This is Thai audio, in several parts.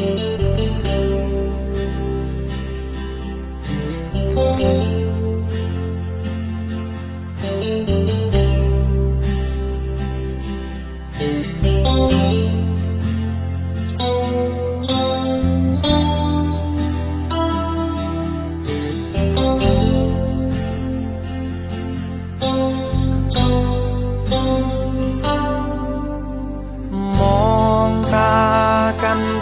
ม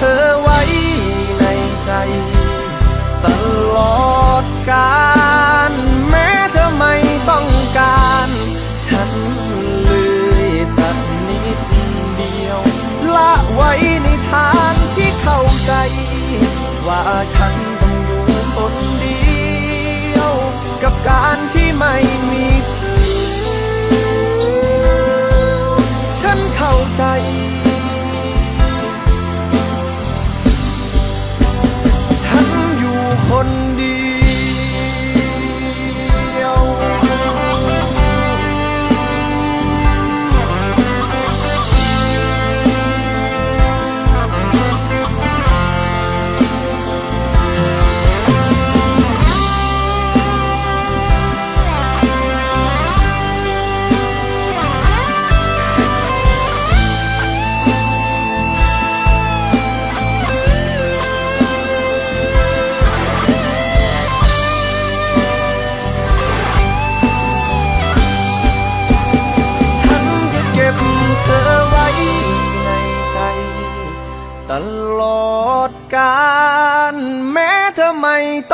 ธอไว้ในใจ ตลอดกาลแม้เธอไม่ต้องการ ฉันเลยสักนิดเดียว ละไว้ในทางที่เข้าใจ ว่าฉันต้องอยู่คนเดียว กับการที่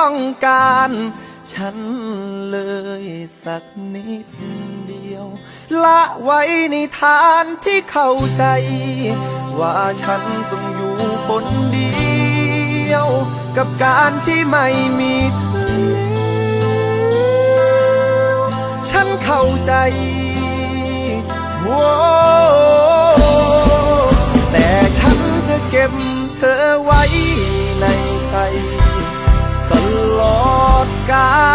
ต้องการ ฉันเลยสักนิดเดียว ละไว้ในฐานที่เข้าใจ ว่าฉันต้องอยู่คนเดียว กับการที่ไม่มีเธอแล้วฉันเข้าใจโว้แต่ฉันจะเก็บเธอไว้ในใจ ด